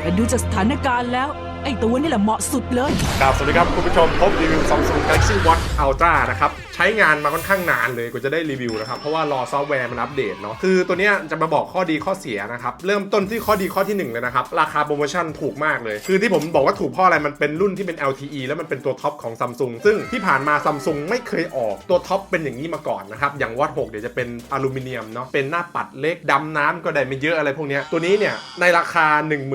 แต่ดูจากสถานการณ์แล้ว ไอ้ตัวนี่แหละเหมาะสุดเลย ครับสวัสดีครับคุณผู้ชมพบรีวิว Samsung Galaxy Watch Ultra นะครับ ช้งานมาค่อนข้างนานเลยกว่าจะได้รีวิวนะครับ เพราะว่ารอซอฟต์แวร์มันอัปเดตเนาะคือตัวเนี้ยจะมาบอกข้อดีข้อเสียนะครับ เริ่มต้นที่ข้อดีข้อที่หนึ่งเลยนะครับ ราคาโปรโมชั่นถูกมากเลย คือที่ผมบอกว่าถูกเพราะอะไรมันเป็นรุ่นที่เป็น LTE แล้วมันเป็นตัวท็อปของ Samsung ซึ่งที่ผ่านมา Samsung ไม่เคยออกตัวท็อปเป็นอย่างนี้มาก่อนนะครับอย่าง Watch 6เดี๋ยวจะเป็นอลูมิเนียมเนาะเป็นหน้าปัดเล็กดำน้ำก็ได้ไม่เยอะอะไรพวกเนี้ยตัวนี้เนี่ยในราคา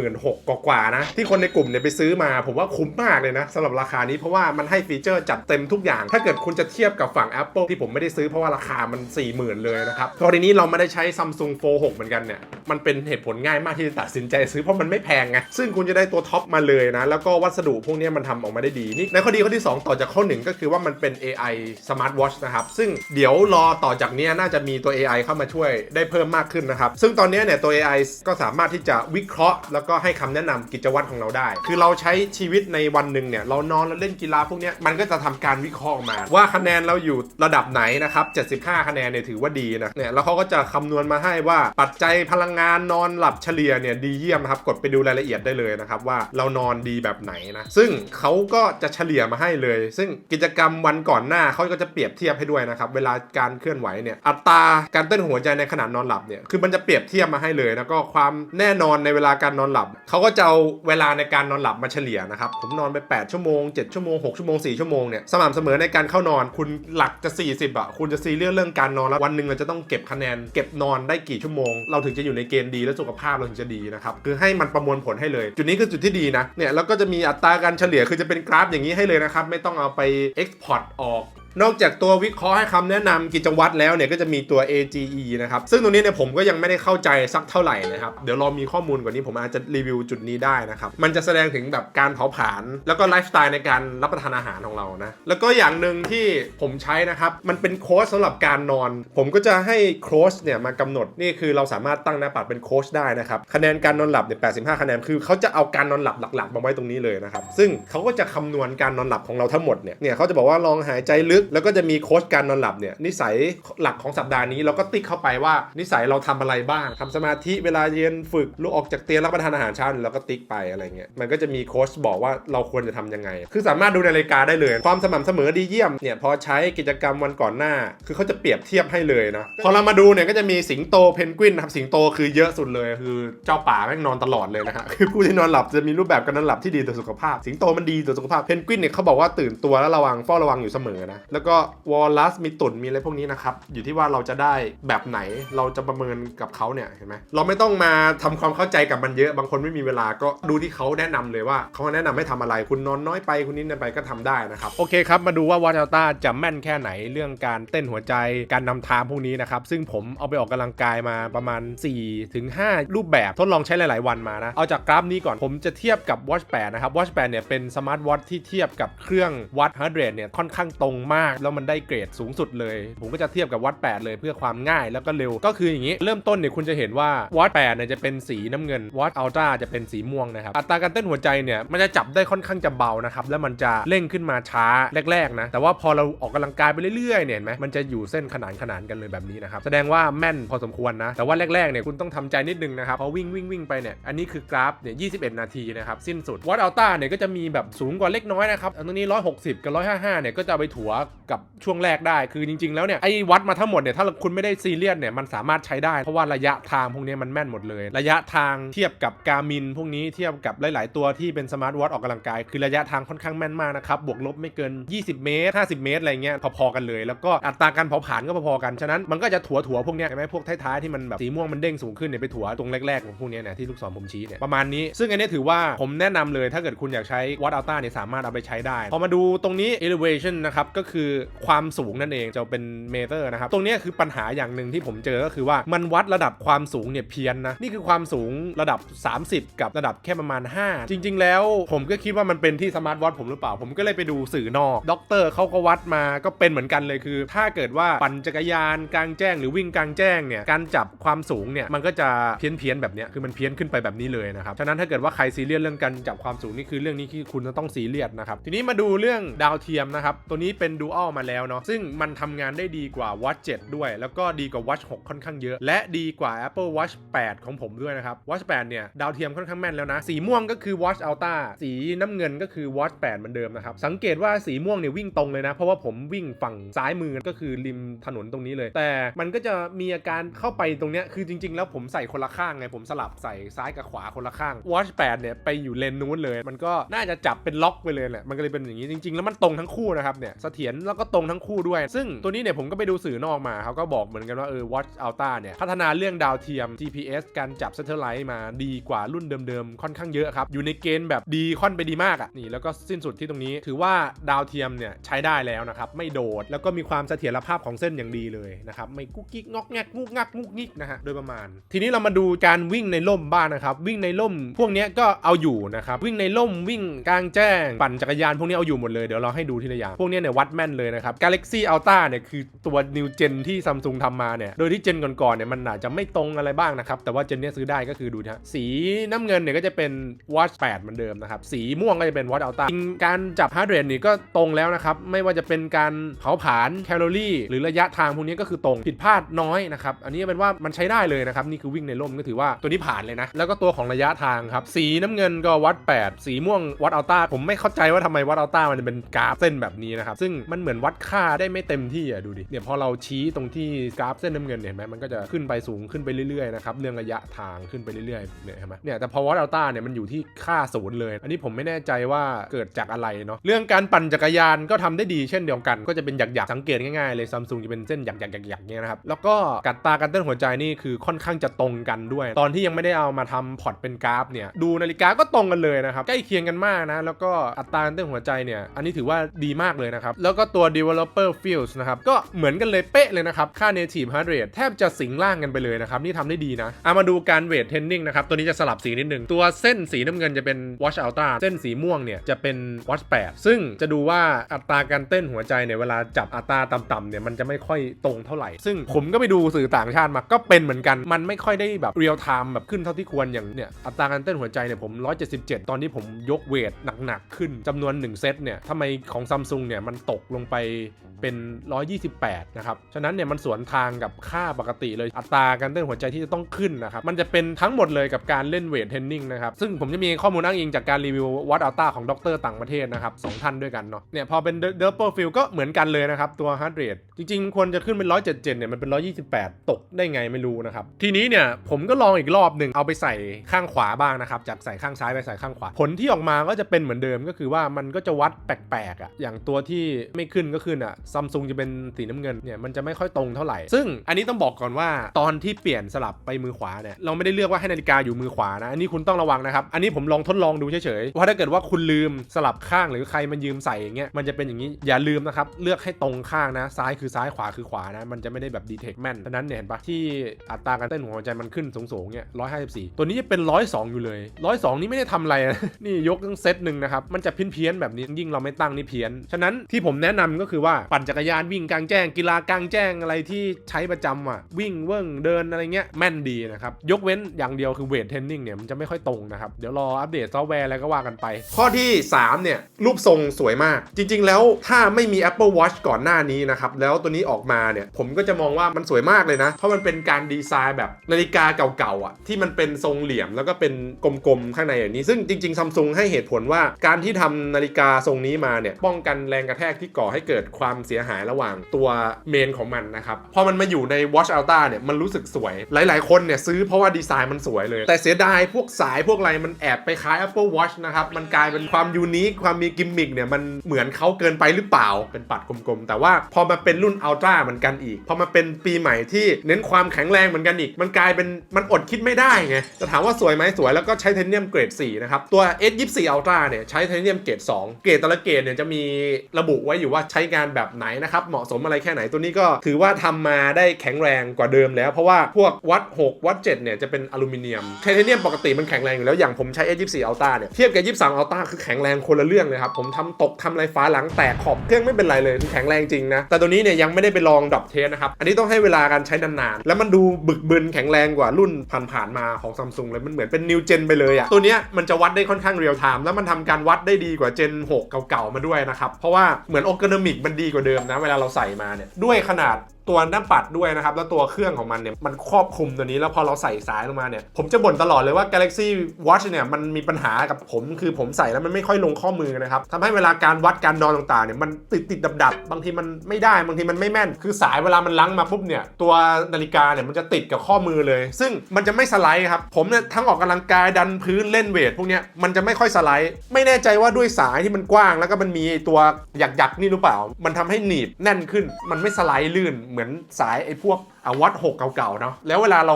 16,000กว่านะที่คนในกลุ่มเนี่ยไปซื้อมา ผมว่าคุ้มมากเลยนะสำหรับราคานี้เพราะว่ามันให้ฟีเจอร์จัดเต็มทุกอย่าง ถ้าเกิดคุณจะเทียบกับฝั่ง Apple ที่ผมไม่ได้ซื้อเพราะว่าราคามัน 40,000 เลยนะครับกรณีนี้เราไม่ได้ใช้ Samsung Fold 6เหมือนกันเนี่ยมันเป็นเหตุผลง่ายมากที่จะตัดสินใจซื้อเพราะมันไม่แพงไงซึ่งคุณจะได้ตัวท็อปมาเลยนะ แล้วก็วัสดุพวกนี้มันทำออกมาได้ดีนี่ในข้อดีข้อที่ 2 ต่อจากข้อหนึ่งก็คือว่ามันเป็น AI Smart Watch นะครับซึ่งเดี๋ยวรอต่อจากนี้น่าจะมีตัว AI เข้ามาช่วยได้เพิ่มมากขึ้นนะครับซึ่งตอนนี้เนี่ยตัว AI ก็สามารถที่จะวิเคราะห์ แล้วก็ให้คำแนะนำกิจวัตรของเราได้ คือเราใช้ชีวิตในวันหนึ่งเนี่ยเรานอนแล้วเล่นกีฬาพวกนี้มันก็จะทำการวิเคราะห์ออกมา ว่าคะแนนเราอยู่ระดับไหนนะครับ 75 คะแนนเนี่ยถือว่าดีนะเนี่ยแล้วเขาก็จะคำนวณมาให้ว่าปัจจัยพลังงานนอนหลับเฉลี่ยเนี่ยดีเยี่ยมนะครับ กดไปดูรายละเอียดได้เลยนะครับ ว่าเรานอนดีแบบไหนนะ ซึ่งเขาก็จะเฉลี่ยมาให้เลย ซึ่งกิจกรรมวันก่อนหน้าเขาก็จะเปรียบเทียบให้ด้วยนะครับ เวลาการเคลื่อนไหวเนี่ยอัตราการเต้นหัวใจในขณะนอนหลับเนี่ยคือมันจะเปรียบเทียบมาให้เลย แล้วก็ความแน่นอนในเวลาการนอนหลับเขาก็จะเอาเวลาในการนอนหลับมาเฉลี่ยนะครับผมนอนไป 8 ชั่วโมง 7 ชั่วโมง 6 ชั่วโมง 4 ชั่วโมงเนี่ยสม่ำเสมอในการเข้านอนคุณหลักจะ 40อะคุณจะซีเรียสเรื่องการนอนแล้ววันหนึ่งเราจะต้องเก็บคะแนน เก็บนอนได้กี่ชั่วโมง เราถึงจะอยู่ในเกณฑ์ดีและสุขภาพเราถึงจะดีนะครับคือให้มันประมวลผลให้เลย จุดนี้คือจุดที่ดีนะเนี่ยแล้วก็จะมีอัตราการเฉลี่ยคือจะเป็นกราฟอย่างนี้ให้เลยนะครับไม่ต้องเอาไป Export ออก นอกจากตัววิเคราะห์ให้คำแนะนำกิจวัตรแล้วเนี่ยก็จะมีตัว AGE นะครับ ซึ่งตรงนี้เนี่ยผมก็ยังไม่ได้เข้าใจสักเท่าไหร่นะครับ เดี๋ยวรอมีข้อมูลกว่านี้ผมอาจจะรีวิวจุดนี้ได้นะครับ มันจะแสดงถึงแบบการเผาผลาญแล้วก็ไลฟ์สไตล์ในการรับประทานอาหารของเรานะ แล้วก็อย่างหนึ่งที่ผมใช้นะครับ มันเป็นโค้ชสำหรับการนอน ผมก็จะให้โค้ชเนี่ยมากำหนดนี่คือเราสามารถตั้งหน้าปัดเป็นโค้ชได้นะครับคะแนนการนอนหลับเนี่ย85 คะแนนคือเขาจะเอาการนอนหลับหลัก ๆ มาไว้ตรงนี้เลยนะครับซึ่งเขาก็จะคำนวณการนอนหลับของเราทั้งหมดเนี่ยเนี่ยเขาจะบอกว่าลองหายใจลึกแล้วก็จะมีโค้ชการนอนหลับเนี่ยนิสัยหลักของสัปดาห์นี้เราก็ติ๊กเข้าไปว่านิสัยเราทำอะไรบ้างทำสมาธิเวลาเย็นฝึกลุกออกจากเตียงรับประทานอาหารเช้าเราก็ติ๊กไปอะไรเงี้ยมันก็จะมีโค้ชบอกว่าเราควรจะทำยังไง คือสามารถดูในนาฬิกาได้เลย ความสม่ำเสมอดีเยี่ยมเนี่ยพอใช้กิจกรรมวันก่อนหน้า คือเขาจะเปรียบเทียบให้เลยนะพอเรามาดูเนี่ยก็จะมีสิงโตเพนกวินนะครับสิงโตคือเยอะสุดเลย คือเจ้าป่าแม่งนอนตลอดเลยนะฮะคือผู้ที่นอนหลับจะมีรูปแบบการนอนหลับที่ดีต่อสุขภาพ สิงโตมันดีต่อสุขภาพเพนกวินเนี่ยเขาบอกว่าตื่นตัวแล้วระวังเฝ้าระวังอยู่เสมอนะแล้วก็วอลลัสมีตุ่นมีอะไรพวกนี้นะครับ อยู่ที่ว่าเราจะได้แบบไหนเราจะประเมินกับเขาเนี่ยเห็นไหมเราไม่ต้องมาทำความเข้าใจกับมันเยอะ บางคนไม่มีเวลาก็ดูที่เขาแนะนำเลยว่าเขาแนะนำให้ทำอะไรคุณนอนน้อยไปคุณนี่นไปก็ทำได้นะครับ โอเคครับ มาดูว่าวอตต้าจะแม่นแค่ไหนเรื่องการเต้นหัวใจการนำทางพวกนี้นะครับ ซึ่งผมเอาไปออกกำลังกายมาประมาณ4-5ถึง5รูปแบบทดลองใช้หลาย ๆ วันมานะเอาจากกราฟนี้ก่อนผมจะเทียบกับ Watch 8 นะครับ Watch 8 เนี่ยเป็นสมาร์ทวอทที่เทียบกับเครื่องวัด heart rate เนี่ยค่อนข้างตรงมากแล้วมันได้เกรดสูงสุดเลย ผมก็จะเทียบกับวัด 8 เลยเพื่อความง่ายแล้วก็เร็ว ก็คืออย่างนี้เริ่มต้นเนี่ยคุณจะเห็นว่าวัด8เนี่ยจะเป็นสีน้ำเงินวัดอัลตราจะเป็นสีม่วงนะครับอัตราการเต้นหัวใจเนี่ยมันจะจับได้ค่อนข้างจะเบานะครับแล้วมันจะเร่งขึ้นมาช้าแรกๆนะแต่ว่าพอเราออกกำลังกายไปเรื่อยๆเนี่ยเห็นไหมมันจะอยู่เส้นขนานขนานกันเลยแบบนี้นะครับแสดงว่าแม่นพอสมควรนะแต่ว่าแรกๆเนี่ยคุณต้องทำใจนิดนึงนะครับพอวิ่งวิ่งวิ่งไปเนี่ยอันนี้คือกราฟเนี่ย21 นาทีนะครับสิ้นสุดวัดอัลตราเนี่ยก็จะมีแบบสูงกว่าเล็กน้อยนะครับอันนี้ 160 กับ 155 เนี่ยก็จะไปถัวกับช่วงแรกได้ คือจริง ๆ แล้วเนี่ยไอ้วัดมาทั้งหมดเนี่ยถ้าคุณไม่ได้ซีเรียสเนี่ยมันสามารถใช้ได้ เพราะว่าระยะทางพวกนี้มันแม่นหมดเลย ระยะทางเทียบกับการมินพวกนี้เทียบกับหลาย ๆ ตัวที่เป็นสมาร์ทวอทออกกำลังกาย คือระยะทางค่อนข้างแม่นมากนะครับบวกลบไม่เกิน 20 เมตร 50 เมตรอะไรเงี้ยพอๆกันเลย แล้วก็อัตราการเผาผลาญก็พอๆกันฉะนั้นมันก็จะถัวถัวๆพวกนี้ยเห็นไหมพวกท้ายๆที่มันแบบสีม่วงมันเด้งสูงขึ้นเนี่ยไปถัวตรงแรกๆของพวกนี้เนี่ยที่ลูกศรผมชี้เนี่ยประมาณนี้ ซึ่งอันนี้ถือว่าผมแนะนำเลยถ้าเกิดคุณอยากใช้วัดอัลต้าเนี่ยสามารถเอาไปใช้ได้พอมาดูตรงนี้ elevation นะครับก็คือความสูงนั่นเองจะเป็นเมตรนะครับ ตรงนี้คือปัญหาอย่างหนึ่งที่ผมเจอก็คือว่ามันวัดระดับความสูงเนี่ยเพี้ยนนะ นี่คือความสูงระดับ 30 กับระดับแค่ประมาณ 5 จริง ๆ แล้วผมก็คิดว่ามันเป็นที่สมาร์ทวอทผมหรือเปล่า ผมก็เลยไปดูสื่อนอกด็อกเตอร์เขาก็วัดมาก็เป็นเหมือนกันเลยคือ ถ้าเกิดว่าปั่นจักรยานกลางแจ้งหรือวิ่งกลางแจ้งเนี่ยการจับความสูงเนี่ยมันก็จะเพี้ยนเพียนๆแบบเนี้ยคือมันเพี้ยนขึ้นไปแบบนี้เลยนะครับฉะนั้นถ้าเกิดว่าใครซีเรียสเรื่องการจับความสูงนี่คือเรื่องนี้ที่คุณจะต้องซีเรียสนะครับทีนี้มาดูเรื่องดาวเทียมนะครับตัวนี้เป็น Dual Dual มาแล้วเนาะซึ่งมันทำงานได้ดีกว่า Watch 7 ด้วย แล้วก็ดีกว่า Watch 6 ค่อนข้างเยอะ และดีกว่า Apple Watch 8 ของผมด้วยนะครับ Watch 8 เนี่ย ดาวเทียมค่อนข้างแม่นแล้วนะ สีม่วงก็คือ Watch Ultra สีน้ำเงินก็คือ Watch 8 เหมือนเดิมนะครับ สังเกตว่าสีม่วงเนี่ยวิ่งตรงเลยนะ เพราะว่าผมวิ่งฝั่งซ้ายมือก็คือริมถนนตรงนี้เลย แต่มันก็จะมีอาการเข้าไปตรงเนี้ยคือจริง ๆ แล้วผมใส่คนละข้างไงผมสลับใส่ซ้ายกับขวาคนละข้าง Watch 8 เนี่ยไปอยู่เลนนู้นเลย มันก็น่าจะจับเป็นล็อกไปเลยแหละมันก็เลยเป็นอย่างนี้จริง ๆ แล้วมันตรงทั้งคู่นะครับเนี่ยเสถียรแล้วก็ตรงทั้งคู่ด้วย ซึ่งตัวนี้เนี่ยผมก็ไปดูสื่อนอกมาเขาก็บอกเหมือนกันว่าเออ Watch Ultra เนี่ยพัฒนาเรื่องดาวเทียม GPS การจับ Satellite มาดีกว่ารุ่นเดิมๆ ค่อนข้างเยอะครับ อยู่ในเกณฑ์แบบดีค่อนไปดีมากอะ่ะนี่แล้วก็สิ้นสุดที่ตรงนี้ ถือว่าดาวเทียมเนี่ยใช้ได้แล้วนะครับไม่โดดแล้วก็มีความเสถียรภาพของเส้นอย่างดีเลยนะครับไม่กุ๊กกิ๊กงอกแงกงุกงักงุกงิกนะฮะโดยประมาณ ทีนี้เรามาดูการวิ่งในร่มบ้างนะครับวิ่งในร่มพวกเนี้ยก็เอาอยู่นะครับวิ่งในร่มวิ่งกลางแจ้งปั่นจักรยานพวกนี้เอาอยู่หมดเลยเดี๋ยวเราให้ดูทีละอย่างพวกนี้เนี่ยวัดแม่นเลยนะครับ Galaxy Ultra เนี่ยคือตัว New Gen ที่ Samsung ทำมาเนี่ย โดยที่เจนก่อนๆเนี่ยมันอาจจะไม่ตรงอะไรบ้างนะครับ แต่ว่าเจนนี้ซื้อได้ก็คือดูนะสีน้ำเงินเนี่ยก็จะเป็น Watch 8เหมือนเดิมนะครับ สีม่วงก็จะเป็น Watch Ultra การจับ heart rate นี่ก็ตรงแล้วนะครับ ไม่ว่าจะเป็นการเผาผลาญแคลอรี่หรือระยะทางพวกนี้ก็คือตรงผิดพลาดน้อยนะครับอันนี้เป็นว่ามันใช้ได้เลยนะครับนี่คือวิ่งในร่มก็ถือว่าตัวนี้ผ่านเลยนะแล้วก็ตัวของระยะทางครับสีน้ำเงินก็วัด 8 สีม่วงวัดอัลต้าผมไม่เข้าใจว่าทำไมวัดอัลต้ามันจะเป็นกราฟเส้นแบบนี้นะครับซึ่งมันเหมือนวัดค่าได้ไม่เต็มที่อะดูดิเนี่ยพอเราชี้ตรงที่กราฟเส้นน้ำเงินเนี่ยเห็นไหมมันก็จะขึ้นไปสูงขึ้นไปเรื่อยๆนะครับเรื่องระยะทางขึ้นไปเรื่อยๆเนี่ยเห็นไหมเนี่ยแต่พอวัดอัลต้าเนี่ยมันอยู่ที่ค่าศูนย์เลย อันนี้ผมไม่แน่ใจว่าเกิดจากอะไรเนาะเรื่องการปั่นจักรยานก็ทำได้ดีเช่นเดียวกัน ก็จะเป็นหยักๆสังเกตง่ายๆเลยซัมซุงจะเป็นเส้นหยักๆๆๆเนี่ยนะครับแล้วก็กัดตาการเต้นหัวใจนี่คือค่อนข้างจะตรงกันด้วย ตอนที่ยังไม่ได้เอามาทำพอร์ตเป็นกราฟเนี่ยดูนาฬิกาก็ตรงกันเลยนะครับใกล้เคียงกันมากนะแล้วก็อัตราการเต้นหัวใจเนี่ยอันนี้ถือว่าดีมากเลยนะครับแล้วก็็ตัว developer fields นะครับ ก็เหมือนกันเลยเป๊ะเลยนะครับ ค่า native heart rate แทบจะสิงล่างกันไปเลยนะครับ นี่ทำได้ดีนะเอามาดูการ weight training นะครับ ตัวนี้จะสลับสีนิดนึง ตัวเส้นสีน้ำเงินจะเป็น watch ultra เส้นสีม่วงเนี่ยจะเป็น watch 8 ซึ่งจะดูว่าอัตราการเต้นหัวใจเนี่ยเวลาจับอัตราต่ำๆเนี่ยมันจะไม่ค่อยตรงเท่าไหร่ ซึ่งผมก็ไปดูสื่อต่างชาติมาก็เป็นเหมือนกัน มันไม่ค่อยได้แบบ real time แบบขึ้นเท่าที่ควรอย่างเนี่ยอัตราการเต้นหัวใจเนี่ยผม 177 ตอนนี้ผมยกเวทหนักๆขึ้นจำนวน 1 เซตเนี่ยทำไมของซัมซุงเนี่ยมันตกลงไปเป็น 128 นะครับ ฉะนั้นเนี่ยมันสวนทางกับค่าปกติเลย อัตราการเต้นหัวใจที่จะต้องขึ้นนะครับ มันจะเป็นทั้งหมดเลยกับการเล่นเวทเทรนนิ่งนะครับ ซึ่งผมจะมีข้อมูลอ้างอิงจากการรีวิววัดอัลต้าของด็อกเตอร์ต่างประเทศนะครับสองท่านด้วยกันเนาะ เนี่ยพอเป็นเดอร์เปอร์ฟิลก็เหมือนกันเลยนะครับตัวฮาร์ดเรทจริงๆควรจะขึ้นเป็น 177 เนี่ยมันเป็น 128 ตกได้ไงไม่รู้นะครับ ทีนี้เนี่ยผมก็ลองอีกรอบหนึ่งเอาไปใส่ข้างขวาบ้างนะครับ จากใส่ข้างซ้ายไปใส่ข้างขวา ผลที่ออกมาก็จะเป็นเหมือนเดิมก็คือว่ามันก็จะวัดแปลกๆอะอย่างตัวที่ไม่ขึ้นก็ขึ้นอะซัมซุงจะเป็นสีน้ำเงินเนี่ยมันจะไม่ค่อยตรงเท่าไหร่ ซึ่งอันนี้ต้องบอกก่อนว่าตอนที่เปลี่ยนสลับไปมือขวาเนี่ยเราไม่ได้เลือกว่าให้นาฬิกาอยู่มือขวานะอันนี้คุณต้องระวังนะครับอันนี้ผมลองทดลองดูเฉยๆว่าถ้าเกิดว่าคุณลืมสลับข้างหรือใครมันยืมใส่อย่างเงี้ยมันจะเป็นอย่างนี้อย่าลืมนะครับเลือกให้ตรงข้างนะ ซ้ายคือซ้ายขวาคือขวานะ มันจะไม่ได้แบบดีเทคแม่นฉะนั้นเนี่ยเห็นปะที่อัตราการเต้นของหัวใจมันขึ้นสูงๆเนี่ย154ตัวนี้จะเป็น102อยู่เลย102นี่ไม่ได้ทำอะไรนะนี่ยกตั้งเซตหนึ่งนะครับมันจะเพี้ยนเพี้ยนๆแบบนี้ยิ่งเราไม่ตั้งนี่เพี้ยนฉะนั้นที่ผมแนะนำก็คือว่าปั่นจักรยานวิ่งกลางแจ้ง กีฬากลางแจ้งอะไรที่ใช้ประจำอะวิ่งเวิ่งเดินอะไรเงี้ยแม่นดีนะครับ ยกเว้นอย่างเดียวคือเวทเทรนนิ่งเนี่ยมันจะไม่ค่อยตรงนะครับ เดี๋ยวรออัปเดตซอฟต์แวร์อะไรก็ว่ากันไป ข้อที่ 3 เนี่ย รูปทรงสวยมาก จริง ๆ แล้วถ้าไม่มี Apple Watch ก่อนหน้านี้นะครับ แล้วตัวนี้ออกมาเนี่ย ผมก็จะมองว่ามันสวยมากเลยนะ เพราะมันเป็นการดีไซน์แบบนาฬิกาเก่าๆอะที่มันเป็นทรงเหลี่ยมแล้วก็เป็นกลมๆข้างในอย่างนี้ ซึ่งจริงๆซัมซุงให้เหตุผลว่าการที่ทำนาฬิกาทรงนี้มาเนี่ยป้องกันแรงกระแทกที่ก่อให้เกิดความเสียหายระหว่างตัวเมนของมันนะครับ พอมันมาอยู่ใน Watch Ultra เนี่ยมันรู้สึกสวย หลาย ๆ คนเนี่ยซื้อเพราะว่าดีไซน์มันสวยเลย แต่เสียดายพวกสายพวกอะไรมันแอบไปคล้าย Apple Watch นะครับ มันกลายเป็นความยูนิคความมีกิมมิคเนี่ยมันเหมือนเขาเกินไปหรือเปล่าเป็นปัดกลมๆ แต่ว่าพอมาเป็นรุ่น Ultra เหมือนกันอีก พอมาเป็นปีใหม่ที่เน้นความแข็งแรงเหมือนกันอีก มันกลายเป็นมันอดคิดไม่ได้ไงจะถามว่าสวยไหมสวยแล้วก็ใช้ไทเทเนียมเกรด4นะครับตัว S24 Ultra เนี่ยใช้ไทเทเนียมเกรด2เกรดแต่ละเกรดเนี่ยจะมีระบุไว้อยู่ว่าใช้งานแบบไหนนะครับเหมาะสมอะไรแค่ไหนตัวนี้ก็ถือว่าทำมาได้แข็งแรงกว่าเดิมแล้ว เพราะว่าพวกวัด 6 วัด 7 เนี่ยจะเป็นอลูมิเนียมไทเทเนียมปกติมันแข็งแรงอยู่แล้วอย่างผมใช้ S24 Ultra เนี่ยเทียบกับ 23 Ultra คือแข็งแรงคนละเรื่องเลยครับผมทำตกทำอะไรฟ้าหลังแตกขอบเครื่องไม่เป็นไรเลยแข็งแรงจริงนะแต่ตัวนี้เนี่ยยังไม่ได้ไปลองดับเทสนะครับอันนี้ต้องให้เวลาการใช้นานๆแล้วมันดูบึกบึนแข็งแรงกว่ารุ่นผ่านๆมาของซัมซุงเลยมันเหมือนเป็นนิวเจนไปเลยอะตัวเนี้ยมันจะวัดได้ค่อนข้างเรียลไทม์แล้วมันทำการวัดได้ดีกว่าเจน 6 เก่าๆมาด้วยนะครับเพราะว่าเหมือนโอร์แก n o มิกมันดีกว่าเดิมนะ เวลาเราใส่มาเนี่ย ด้วยขนาด ตัวหน้าปัดด้วยนะครับ แล้วตัวเครื่องของมันเนี่ยมันครอบคลุมตัวนี้แล้วพอเราใส่สายลงมาเนี่ยผมจะบ่นตลอดเลยว่า Galaxy Watch เนี่ยมันมีปัญหากับผมคือผมใส่แล้วมันไม่ค่อยลงข้อมือนะครับทำให้เวลาการวัดการนอนต่างๆเนี่ยมันติดติดดับดับบางทีมันไม่ได้บางทีมันไม่แม่น คือสายเวลามันลังมาปุ๊บเนี่ยตัวนาฬิกาเนี่ยมันจะติดกับข้อมือเลย ซึ่งมันจะไม่สไลด์ครับผมเนี่ยทั้งออกกำลังกายดันพื้นเล่นเวทพวกเนี้ยมันจะไม่ค่อยสไลด์ ไม่แน่ใจว่าด้วยสายที่มันกว้าง แล้วก็มันมีตัวหยักๆนี่หรือเปล่า มันทำให้หนีบแน่นขึ้น มันไม่สไลด์ลื่นเหมือนสายไอ้พวกอวัดหกเก่าๆเนาะแล้วเวลาเรา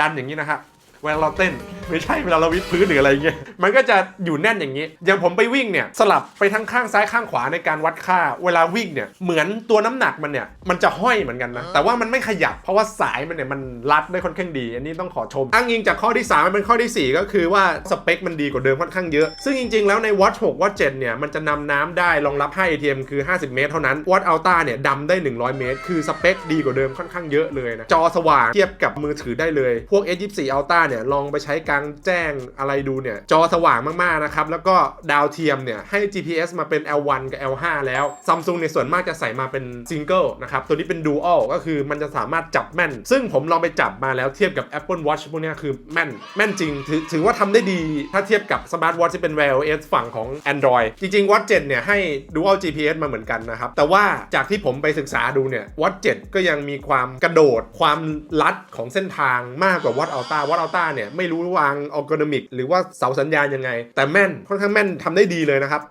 ดันอย่างนี้นะครับ เวลาเราเต้นไม่ใช่เวลาเราวิดพื้นหรืออะไรเงี้ยมันก็จะอยู่แน่นอย่างนี้ อย่างผมไปวิ่งเนี่ยสลับไปทั้งข้างซ้ายข้างขวาในการวัดค่า เวลาวิ่งเนี่ยเหมือนตัวน้ำหนักมันเนี่ยมันจะห้อยเหมือนกันนะแต่ว่ามันไม่ขยับเพราะว่าสายมันเนี่ยมันรัดได้ค่อนข้างดี อันนี้ต้องขอชม อ้างอิงจากข้อที่3มันเป็นข้อทีสี่4 ก็คือว่าสเปคมันดีกว่าเดิมค่อนข้างเยอะ ซึ่งจริง ๆ แล้วใน Watch 6 Watch 7เนี่ยมันจะนำน้ำได้รองรับ5 ATM คือ 50 เมตร เท่านั้น Watch Ultra เนี่ยดำได้ 100 เมตร คือสเปคดีกว่าเดิมค่อนข้างเยอะเลยนะจอสว่างเทียบกับมือถือได้เลยพวก S24 Ultra เนี่ยลองไปใช้กลางแจ้งอะไรดูเนี่ยจอสว่างมากๆนะครับแล้วก็ดาวเทียมเนี่ยให้ GPS มาเป็น L1 กับ L5 แล้ว Samsung ในยส่วนมากจะใส่มาเป็นซิงเกิลนะครับตัวนี้เป็น Dual ก็คือมันจะสามารถจับแม่น ซึ่งผมลองไปจับมาแล้วเทียบกับ Apple Watch พวกนี้คือแม่นแม่นจริงถือถือว่าทำได้ดีถ้าเทียบกับ Smart Watch ที่เป็น Wear OS ฝั่งของ Android จริงๆ Watch 7เนี่ยให้ Dual GPS มาเหมือนกันนะครับ แต่ว่าจากที่ผมไปศึกษาดูเนี่ย Watch 7 ก็ยังมีความกระโดด ความลัดของเส้นทางมากกว่า Watch Ultra Watch Ultra เนี่ยไม่รู้วางอัลกอริมิกหรือว่าเสาสัญญาณยังไง แต่แม่นค่อนข้างแม่นทำได้ดีเลยนะครับ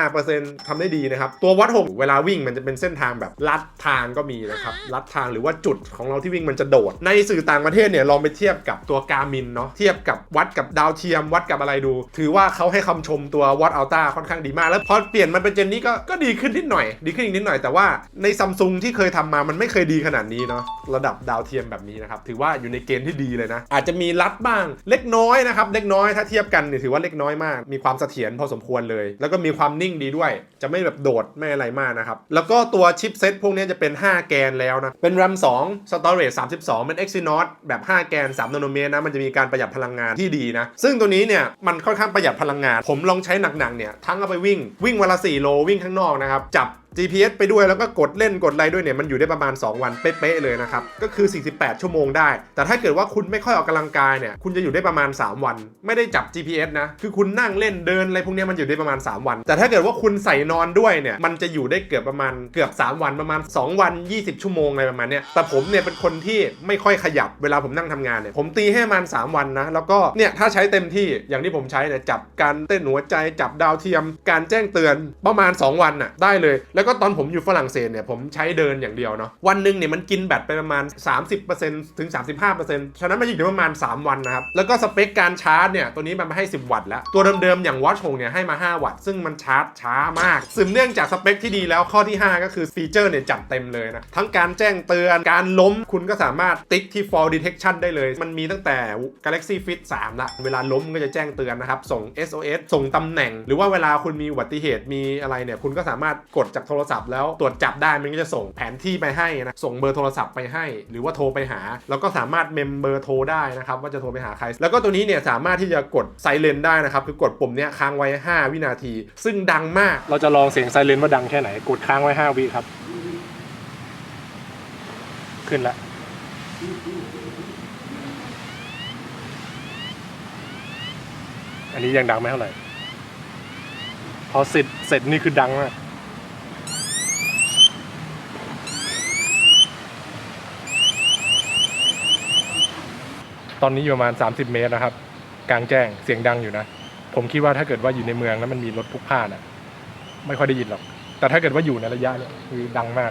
85%ทำได้ดีนะครับ ตัว Watch 6เวลาวิ่งมันจะเป็นเส้นทางแบบลัดทางก็มีนะครับลัดทางหรือว่าจุดของเราที่วิ่งมันจะโดด ในสื่อต่างประเทศเนี่ยลองไปเทียบกับตัวการมินเนาะเทียบกับวัดกับดาวเทียมวัดกับอะไรดู ถือว่าเขาให้คำชมตัว Watch Ultra ค่อนข้างดีมาก แล้วพอเปลี่ยนมันเป็นเจนนี้ก็ก็ดีขึ้นนิดหน่อย ดีขึ้นอีกนิดหน่อยแต่ว่าในซัมซุงที่เคยทำมามันไม่เคยดีขนาดนี้เนาะระดับดาวเทียมแบบนี้นะครับถือว่าอยู่ในเกณฑ์ที่ดีเลยนะอาจจะมีลัดบ้าง เล็กน้อยนะครับ เล็กน้อยถ้าเทียบกันเนี่ยถือว่าเล็กน้อยมาก มีความเสถียรพอสมควรเลย แล้วก็มีความนิ่งดีด้วย จะไม่แบบโดดไม่อะไรมากนะครับ แล้วก็ตัวชิปเซ็ตพวกนี้จะเป็น 5 แกนแล้วนะ เป็น RAM 2 Storage 32 เป็น Exynos แบบ 5 แกน3นาโนเมตรนะมันจะมีการประหยัดพลังงานที่ดีนะ ซึ่งตัวนี้เนี่ยมันค่อนข้างประหยัดพลังงาน ผมลองใช้หนักๆเนี่ยทั้งเอาไปวิ่งวิ่งวันละ4โลวิ่งข้างนอกนะครับจับ GPS ไปด้วยแล้วก็กดเล่นกดอะไรด้วยเนี่ยมันอยู่ได้ประมาณ 2 วันเป๊ะๆเลยนะครับ ก็คือ 48 ชั่วโมงได้ แต่ถ้าเกิดว่าคุณไม่ค่อยออกกำลังกายเนี่ยคุณจะอยู่ได้ประมาณ 3 วัน ไม่ได้จับ GPS นะ คือคุณนั่งเล่นเดินอะไรพวกนี้มันอยู่ได้ประมาณ 3 วัน แต่ถ้าเกิดว่าคุณใส่นอนด้วยเนี่ยมันจะอยู่ได้เกือบประมาณเกือบ 3 วันประมาณ 2 วัน 20 ชั่วโมงอะไรประมาณเนี้ยแต่ผมเนี่ยเป็นคนที่ไม่ค่อยขยับเวลาผมนั่งทำงานเนี่ยผมตีให้ประมัน3วันนะแล้วก็เนี่ยถ้าใช้เต็มที่อย่างที่ผมใช้เนี่ยจับการเต้นหัวใจจับดาวเทียม การแจ้งเตือนประมาณ 2 วันน่ะได้เลยแแล้วก็ตอนผมอยู่ฝรั่งเศสเนี่ยผมใช้เดินอย่างเดียวเนาะวันหนึ่งเนี่ยมันกินแบตไปประมาณ 30%ถึง 35%ฉะนั้นมันอยู่ได้ประมาณ 3 วันนะครับ แล้วก็สเปคการชาร์จเนี่ยตัวนี้มันมาให้ 10 วัตต์แล้ว ตัวเดิมๆอย่าง Watch 6เนี่ยให้มา 5 วัตต์ ซึ่งมันชาร์จช้ามากสืบเนื่องจากสเปคที่ดีแล้วข้อที่ 5 ก็คือฟีเจอร์เนี่ยจัดเต็มเลยนะ ทั้งการแจ้งเตือนการล้มคุณก็สามารถติ๊กที่ fall detection ได้เลย มันมีตั้งแต่ Galaxy Fit 3 ละ เวลาล้มก็จะแจ้งเตือนนะครับส่ง SOS ส่งตำแหน่ง หรือว่าเวลาคุณมีอุบัติเหตุมีอะไรเนี่ยคุณก็สามารถกดจากโทรศัพท์แล้วตรวจจับได้มันก็จะส่งแผนที่ไปให้นะส่งเบอร์โทรศัพท์ไปให้ หรือว่าโทรไปหา แล้วก็สามารถเมมเบอร์โทรได้นะครับว่าจะโทรไปหาใคร แล้วก็ตัวนี้เนี่ยสามารถที่จะกดไซเรนได้นะครับคือกดปุ่มเนี้ยค้างไว้ 5 วินาที ซึ่งดังมาก เราจะลองเสียงไซเรนว่าดังแค่ไหน กดค้างไว้ 5 วิครับ ขึ้นละ อันนี้ยังดังไม่เท่าไหร่ พอเสร็จเสร็จนี่คือดังมาก ตอนนี้อยู่ประมาณ 30 เมตรนะครับ กลางแจ้งเสียงดังอยู่นะ ผมคิดว่าถ้าเกิดว่าอยู่ในเมืองแล้วมันมีรถพลุกพล่านอะไม่ค่อยได้ยินหรอก แต่ถ้าเกิดว่าอยู่ในระยะเนี่ยคือดังมาก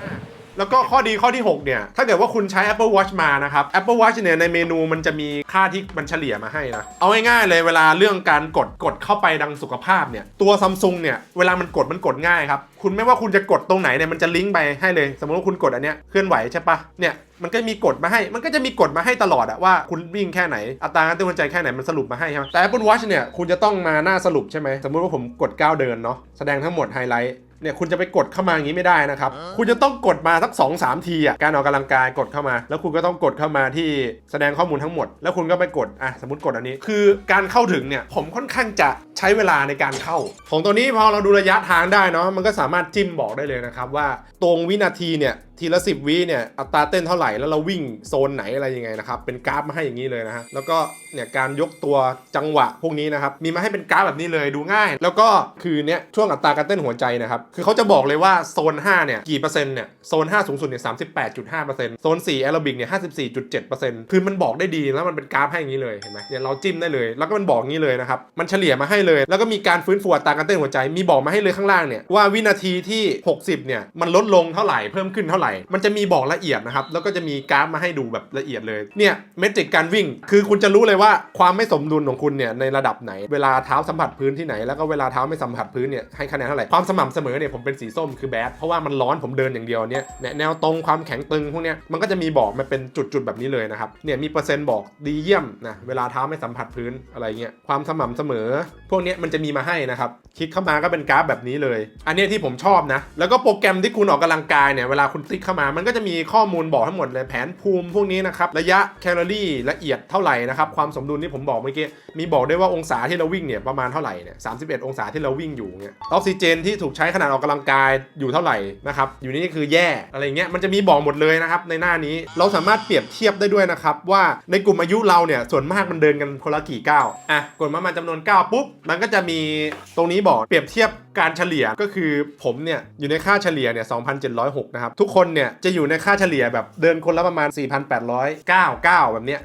แล้วก็ข้อดีข้อที่ 6 เนี่ย ถ้าเกิดว่าคุณใช้ Apple Watch มานะครับ Apple Watch เนี่ยในเมนูมันจะมีค่าที่มันเฉลี่ยมาให้นะ เอาง่ายๆเลยเวลาเรื่องการกดกดเข้าไปดังสุขภาพเนี่ย ตัวซัมซุงเนี่ย เวลามันกดมันกดง่ายครับ คุณไม่ว่าคุณจะกดตรงไหนเนี่ยมันจะลิงก์ไปให้เลย สมมติว่าคุณกดอันเนี้ยเคลื่อนไหวใช่ปะเนี่ยมันก็มีกฎมาให้ มันก็จะมีกฎมาให้ตลอดอะว่าคุณวิ่งแค่ไหน อัตราการเต้นหัวใจแค่ไหนมันสรุปมาให้ใช่ไหมแต่ Apple Watch เนี่ยคุณจะต้องมาหน้าสรุปใช่ไหมสมมติว่าผมกดก้าวเดินเนาะแสดงทั้งหมดไฮไลท์ เนี่ยคุณจะไปกดเข้ามาอย่างนี้ไม่ได้นะครับ คุณจะต้องกดมาสัก2อสามทีอะการออกกำลังกายกดเข้ามา แล้วคุณก็ต้องกดเข้ามาที่แสดงข้อมูลทั้งหมด แล้วคุณก็ไปกดอะสมมติกดอันนี้ คือการเข้าถึงเนี่ยผมค่อนข้างจะใช้เวลาในการเข้า ของตัวนี้พอเราดูระยะทางได้เนาะมันก็สามารถจิ้มบอกได้เลยนะครับว่าตรงวินาทีเนี่ย ทีละ 10วิเนี่ยอัตราเต้นเท่าไหร่แล้วเราวิ่งโซนไหนอะไรยังไงนะครับเป็นกราฟมาให้อย่างนี้เลยนะฮะแล้วก็เนี่ยการยกตัวจังหวะพวกนี้นะครับมีมาให้เป็นกราฟแบบนี้เลยดูง่าย แล้วก็คือเนี่ยช่วงอัตราการเต้นหัวใจนะครับคือเขาจะบอกเลยว่าโซน5เนี่ยกี่เปอร์เซ็นต์เนี่ยโซน 5 สูงสุดเนี่ย38.5%โซน4แอโรบิกเนี่ย54.7%คือมันบอกได้ดีแล้วมันเป็นกราฟให้อย่างนี้เลยเห็นไหมเนี่ยเราจิ้มได้เลย แล้วก็มันบอกงนี้เลยนะครับมันเฉลี่ยมาให้เลย แล้วก็มีการฟื้นฟูอัตราการเต้นหัวใจมีบอกมาให้เลยข้างล่างเนี่ยว่าวินาทีที่ 60เนี่ยมันลดลงเท่าไหร่เพิ่มขึ้นเท่าไหร่มันจะมีบอกละเอียดนะครับ แล้วก็จะมีกราฟมาให้ดูแบบละเอียดเลย เนี่ยเมตริกการวิ่ง คือคุณจะรู้เลยว่าความไม่สมดุลของคุณเนี่ยในระดับไหน เวลาเท้าสัมผัสพื้นที่ไหน แล้วก็เวลาเท้าไม่สัมผัสพื้นเนี่ยให้คะแนนเท่าไหร่ ความสม่ำเสมอเนี่ยผมเป็นสีส้มคือแบด เพราะว่ามันร้อนผมเดินอย่างเดียวเนี่ย แนวตรงความแข็งตึงพวกเนี้ย มันก็จะมีบอกมาเป็นจุดๆแบบนี้เลยนะครับ เนี่ยมีเปอร์เซ็นต์บอกดีเยี่ยมนะ เวลาเท้าไม่สัมผัสพื้นอะไรเงี้ย ความสม่ำเสมอ พวกเนี้ยมันจะมีมาให้นะครับ คลิกเข้ามาก็เป็นกราฟแบบนี้เลย อันนี้ที่ผมชอบนะ แล้วก็โปรแกรมที่คุณออกกำลังกายเนี่ย เวลาคุณคลิกเข้ามา มันก็จะมีข้อมูลบอกทั้งหมดเลยแผนภูมิพวกนี้นะครับ ระยะแคลอรี่ละเอียดเท่าไหร่นะครับ ความสมดุลที่ผมบอกเมื่อกี้ มีบอกได้ว่าองศาที่เราวิ่งเนี่ยประมาณเท่าไหร่เนี่ย31องศาที่เราวิ่งอยู่เนี่ย ออกซิเจนที่ถูกใช้ขณะออกกำลังกายอยู่เท่าไหร่นะครับ อยู่นี่คือแย่อะไรเงี้ย มันจะมีบอกหมดเลยนะครับในหน้านี้ เราสามารถเปรียบเทียบได้ด้วยนะครับว่าในกลุ่มอายุเราเนี่ยส่วนมากมันเดินกันคนละกี่ก้าว อะกดมามาจำนวนก้าวปุ๊บ มันก็จะมีตรงนี้บอกเปรียบเทียบ การเฉลี่ยก็คือผมเนี่ยอยู่ในค่าเฉลี่ยเนี่ย2,706 นะครับ ทุกคนเนี่ยจะอยู่ในค่าเฉลี่ยแบบเดินคนละประมาณ 4,809ก้าวแบบเนี้ย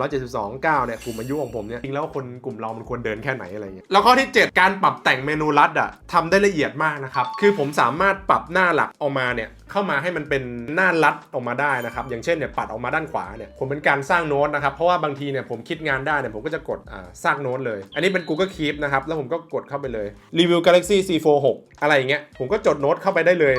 4,872ก้าเนี่ยกลุ่มอายุของผมเนี่ยจริงแล้วคนกลุ่มเรามันควรเดินแค่ไหนอะไรเงี้ยแล้วข้อที่ 7 การปรับแต่งเมนูรัดอะทำได้ละเอียดมากนะครับคือผมสามารถปรับหน้าหลักออกมาเนี่ยเข้ามาให้มันเป็นหน้าลัดออกมาได้นะครับ อย่างเช่นเนี่ยปัดออกมาด้านขวาเนี่ยผมเป็นการสร้างโน้ตนะครับ เพราะว่าบางทีเนี่ยผมคิดงานได้เนี่ยผมก็จะกดอ่าสร้างโน้ตเลย อันนี้เป็น Google Keep นะครับ แล้วผมก็กดเข้าไปเลยรีวิว Galaxy C46 อะไรอย่างเงี้ยผมก็จดโน้ตเข้าไปได้เลย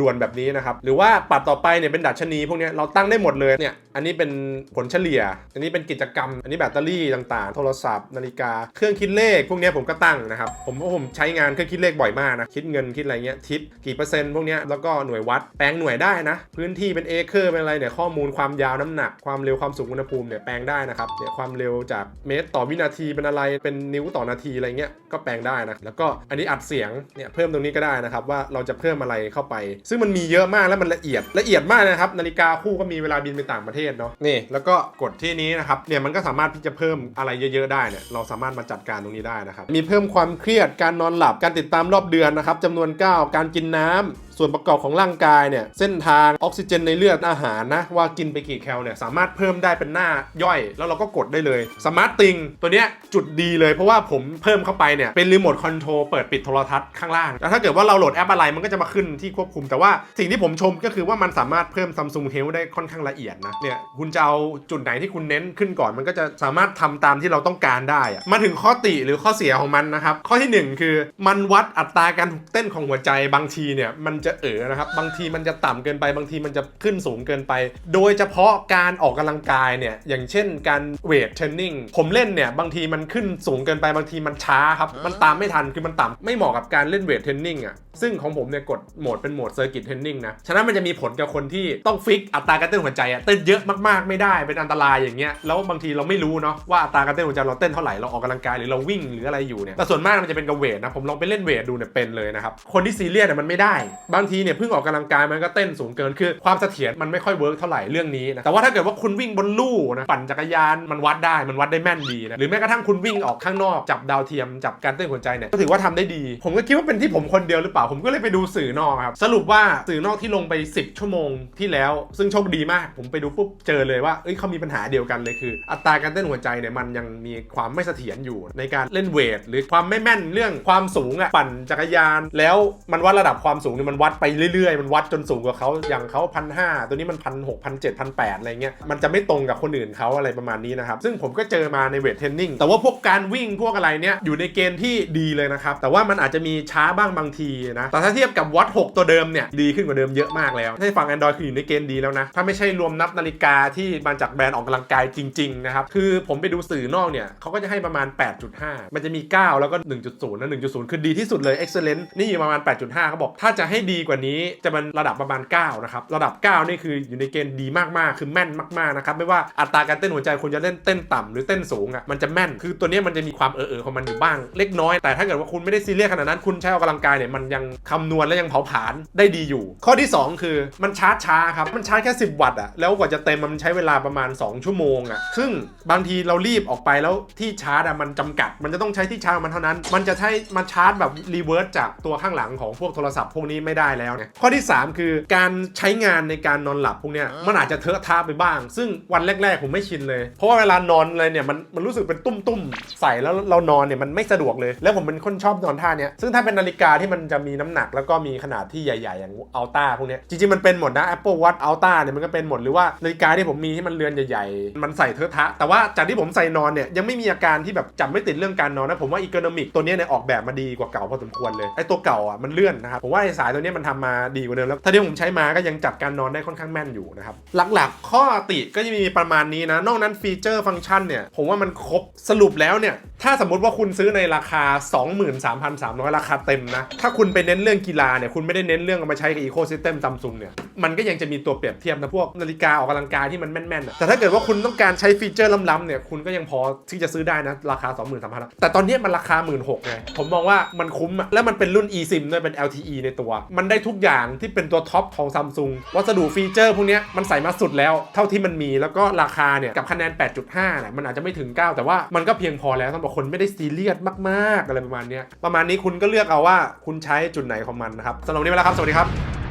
ด่วนๆแบบนี้นะครับหรือว่าปัดต่อไปเนี่ยเป็นดัชนีพวกนี้เราตั้งได้หมดเลยเนี่ย อันนี้เป็นผลเฉลี่ย อันนี้เป็นกิจกรรม อันนี้แบตเตอรี่ต่างๆ โทรศัพท์ นาฬิกา เครื่องคิดเลข พวกนี้ผมก็ตั้งนะครับ ผมเพราะผมใช้งานเครื่องคิดเลขบ่อยมากนะ คิดเงินคิดอะไรเงี้ย ทิปกี่เปอร์เซ็นต์พวกนี้แล้วก็หน่วยวัด แปลงหน่วยได้นะ พื้นที่เป็นเอเคอร์เป็นอะไรเนี่ย ข้อมูลความยาวน้ำหนัก ความเร็วความสูงอุณหภูมิเนี่ยแปลงได้นะครับ เนี่ยความเร็วจากเมตรต่อวินาทีเป็นอะไร เป็นนิ้วต่อนาทีอะไรเงี้ย ก็แปลงได้นะ แล้วก็อันนี้อัดเสียง เนี่ยเพิ่มตรงนี้ก็ได้นะครับว่าเราจะเพิ่มอะไรเข้าไป ซึ่งมันมีเยอะมากแล้วมันละเอียดละเอียดมากนะครับนาฬิกาคู่ก็มีเวลาบินไปต่างประเทศเนาะนี่แล้วก็กดที่นี้นะครับเนี่ยมันก็สามารถที่จะเพิ่มอะไรเยอะๆได้เนี่ยเราสามารถมาจัดการตรงนี้ได้นะครับมีเพิ่มความเครียดการนอนหลับการติดตามรอบเดือนนะครับจำนวนก้าวการกินน้ำ ส่วนประกอบของร่างกายเนี่ย เส้นทางออกซิเจนในเลือดอาหารนะ ว่ากินไปกี่แคลเนี่ย สามารถเพิ่มได้เป็นหน้าย่อย แล้วเราก็กดได้เลยสมาร์ตติงตัวเนี้ยจุดดีเลยเพราะว่าผมเพิ่มเข้าไปเนี่ย เป็นรีโมทคอนโทรลเปิดปิดโทรทัศน์ข้างล่างแล้วถ้าเกิดว่าเราโหลดแอปอะไรมันก็จะมาขึ้นที่ควบคุม แต่ว่าสิ่งที่ผมชมก็คือว่ามันสามารถเพิ่ม Samsung Health ได้ค่อนข้างละเอียดนะเนี่ยคุณจะเอาจุดไหนที่คุณเน้นขึ้นก่อน มันก็จะสามารถทำตามที่เราต้องการได้อะมาถึงข้อติหรือข้อเสียของมันนะครับข้อทีหนึ่1 คือมันวัดอัตราการเต้นของหัวใจบางทีเนี่ยมันจะเอ๋อนะครับ บางทีมันจะต่ำเกินไป บางทีมันจะขึ้นสูงเกินไป โดยเฉพาะการออกกำลังกายเนี่ย อย่างเช่นการเวทเทรนนิ่ง ผมเล่นเนี่ย บางทีมันขึ้นสูงเกินไป บางทีมันช้าครับ มันตามไม่ทัน คือมันต่ำไม่เหมาะกับการเล่นเวทเทรนนิ่งอะ ซึ่งของผมเนี่ยกดโหมดเป็นโหมดเซอร์กิตเทรนนิ่งนะ ฉะนั้นมันจะมีผลกับคนที่ต้องฟิกอัตราการเต้นหัวใจอะ เต้นเยอะมากๆไม่ได้ เป็นอันตรายอย่างเงี้ย แล้วบางทีเราไม่รู้เนาะว่าอัตราการเต้นหัวใจเราเต้นเท่าไหร่ เราออกกำลังกายหรือเราวิ่งหรืออะไรอยู่เนี่ย แต่ส่วนมากมันจะเป็นกับเวทนะ ผมลองไปเล่นเวทดูเนี่ยเป็นเลยนะครับ คนที่ซีเรียสเนี่ยมันไม่ได้บางทีเนี่ยเพิ่งออกกำลังกายมันก็เต้นสูงเกินคือ ความเสถียรมันไม่ค่อยเวิร์กเท่าไหร่เรื่องนี้นะแต่ว่าถ้าเกิดว่าคุณวิ่งบนลู่นะปั่นจักรยานมันวัดได้มันวัดได้แม่นดีนะหรือแม้กระทั่งคุณวิ่งออกข้างนอกจับดาวเทียมจับการเต้นหัวใจเนี่ยก็ถือว่าทำได้ดี ผมก็คิดว่าเป็นที่ผมคนเดียวหรือเปล่าผมก็เลยไปดูสื่อนอกครับสรุปว่าสื่อนอกที่ลงไป 10 ชั่วโมงที่แล้ว ซึ่งโชคดีมาก ผมไปดูปุ๊บเจอเลยว่าเอ้ยเขามีปัญหาเดียวกันเลยคือ อัตราการเต้นหัวใจเนี่ยมันยังมีความไม่เสถียรอยู่ ในการเล่นเวทหรือความไม่แม่นเรื่องความสูงอะปั่นจักรยาน แล้วมันวัดระดับความสูงเนี่ยมันวัดวัดไปเรื่อยๆ มันวัดจนสูงกว่าเขาอย่างเขาพันห้าตัวนี้มันพันหกพันเจ็ดพันแปดอะไรเงี้ยมันจะไม่ตรงกับคนอื่นเขาอะไรประมาณนี้นะครับ ซึ่งผมก็เจอมาในเวทเทรนนิ่งแต่ว่าพวกการวิ่งพวกอะไรเนี้ยอยู่ในเกณฑ์ที่ดีเลยนะครับ แต่ว่ามันอาจจะมีช้าบ้างบางทีนะแต่ถ้าเทียบกับวัด6ตัวเดิมเนี่ยดีขึ้นกว่าเดิมเยอะมากแล้วให้ฟัง Android คืออยู่ในเกณฑ์ดีแล้วนะ ถ้าไม่ใช่รวมนับนาฬิกาที่มาจากแบรนด์ออกกำลังกายจริงๆนะครับคือผมไปดูสื่อนอกเนี่ยเขาก็จะให้ประมาณ 8.5 มันจะมี 9 แล้วก็ 1.0นะ1.0 คือดีที่สุดเลย excellent นี่อยู่ประมาณ 8.5เขาบอกถ้าจะให้ดีกว่านี้จะเป็นระดับประมาณ 9 นะครับ ระดับ 9 นี่คืออยู่ในเกณฑ์ดีมากๆ คือแม่นมากๆนะครับ ไม่ว่าอัตราการเต้นหัวใจคุณจะเล่นเต้นต่ำหรือเต้นสูงอะมันจะแม่น คือตัวนี้มันจะมีความเออๆของมันอยู่บ้าง เล็กน้อย แต่ถ้าเกิดว่าคุณไม่ได้ซีเรียสขนาดนั้น คุณใช้ออกกำลังกายเนี่ยมันยังคำนวณและยังเผาผลาญได้ดีอยู่ ข้อที่ 2 คือมันชาร์จช้าครับ มันชาร์จแค่ 10 วัตต์อะ แล้วกว่าจะเต็มมันใช้เวลาประมาณ 2 ชั่วโมงอะ ซึ่งบางทีเรารีบออกไปแล้วที่ชาร์จอะมันจำกัด มันจะต้องใช้ที่ชาร์จมันเท่านั้น มันจะใช้มาชาร์จแบบรีเวิร์สจากตัวข้างหลังของพวกโทรศัพท์พวกนี้ไม่ได้แล้วเนี่ยข้อที่ 3 คือการใช้งานในการนอนหลับพวกเนี้ยมันอาจจะเทอะทะไปบ้าง ซึ่งวันแรก ๆ ผมไม่ชินเลย เพราะว่าเวลานอนเลยเนี่ยมันมันรู้สึกเป็นตุ้มๆ ใส่แล้วเรานอนเนี่ยมันไม่สะดวกเลย แล้วผมเป็นคนชอบนอนท่าเนี้ยซึ่งถ้าเป็นนาฬิกาที่มันจะมีน้ำหนัก แล้วก็มีขนาดที่ใหญ่ ๆ อย่างอัลต้าพวกเนี้ยจริงๆมันเป็นหมดนะ Apple Watch Ultra เนี่ยมันก็เป็นหมดหรือว่านาฬิกาที่ผมมีที่มันเรือนใหญ่ ๆ มันใส่เทอะทะ แต่ว่าจากที่ผมใส่นอนเนี่ยยังไม่มีอาการที่แบบจับไม่ติดเรื่องการนอนนะผมว่าอีโคโนมิกตัวเนี้ยเนี่ยออกแบบมาดีกว่าเก่าพอสมควรเลยไอ้ตัวเก่าอะมันเลื่อนนะครับผมว่าไอ้สายตัวเนี้มันทำมาดีกว่าเดิมแล้วถ้าที่ผมใช้มาก็ยังจับการนอนได้ค่อนข้างแม่นอยู่นะครับ หลักๆ ข้อติก็จะมีประมาณนี้นะ นอกนั้นฟีเจอร์ฟังก์ชันเนี่ย ผมว่ามันครบสรุปแล้วเนี่ย ถ้าสมมติว่าคุณซื้อในราคา 23,300 ราคาเต็มนะ ถ้าคุณไปเน้นเรื่องกีฬาเนี่ยคุณไม่ได้เน้นเรื่องเอามาใช้กับอีโคซิสเต็มซัมซุงเนี่ย มันก็ยังจะมีตัวเปรียบเทียบนะพวกนาฬิกาออกกำลังกายที่มันแม่นๆอะแต่ถ้าเกิดว่าคุณต้องการใช้ฟีเจอร์ล้ำๆเนี่ยคุณก็ยังพอที่จะซื้อได้นะราคา 23,000แต่ตอนนี้มันราคา 1 6ื่นไงผมมองว่ามันคุ้มอะแล้วมันเป็นรุ่น eSIM ด้วยเป็น LTE ในตัว มันได้ทุกอย่างที่เป็นตัวท็อปของซัมซุงวัสดุฟีเจอร์พวกนี้มันใส่มาสุดแล้ว เท่าที่มันมีแล้วก็ราคาเนี่ยกับคะแนน 8.5เนี่ยมันอาจจะไม่ถึง 9 แต่ว่ามันก็เพียงพอแล้วสำหรับคนไม่ได้ซีเรียสมากๆอะไรประมาณนี้ประมาณนี้คุณก็เลือกเอาว่าคุณใช้จุดไหนของมันนะครับสำหรับวันนี้ไปแล้วครับสวัสดีครับ